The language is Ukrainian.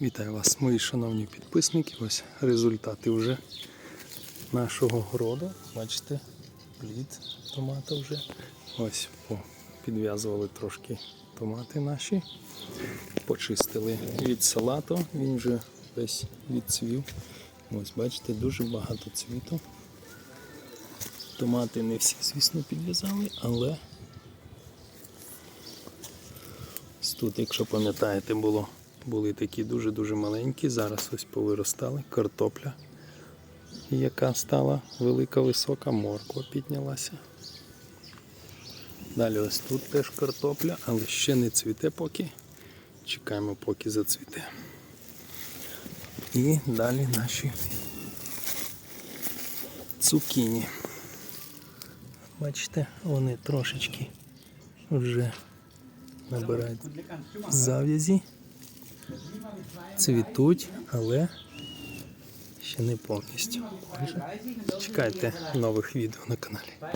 Вітаю вас, мої шановні підписники. Ось результати вже нашого городу. Бачите, плід томата вже. Ось підв'язували трошки томати наші. Почистили від салату, він вже весь відцвів. Ось бачите, дуже багато цвіту. Томати не всі, звісно, підв'язали, але Ось тут, якщо пам'ятаєте, було, були такі дуже-дуже маленькі, зараз ось повиростали, картопля, яка стала велика, висока, морква піднялася. Далі ось тут теж картопля, але ще не цвіте поки. Чекаємо, поки зацвіте. І далі наші цукіні. Бачите, вони трошечки вже набирають зав'язі, цвітуть, але ще не повністю. Чекайте нових відео на каналі.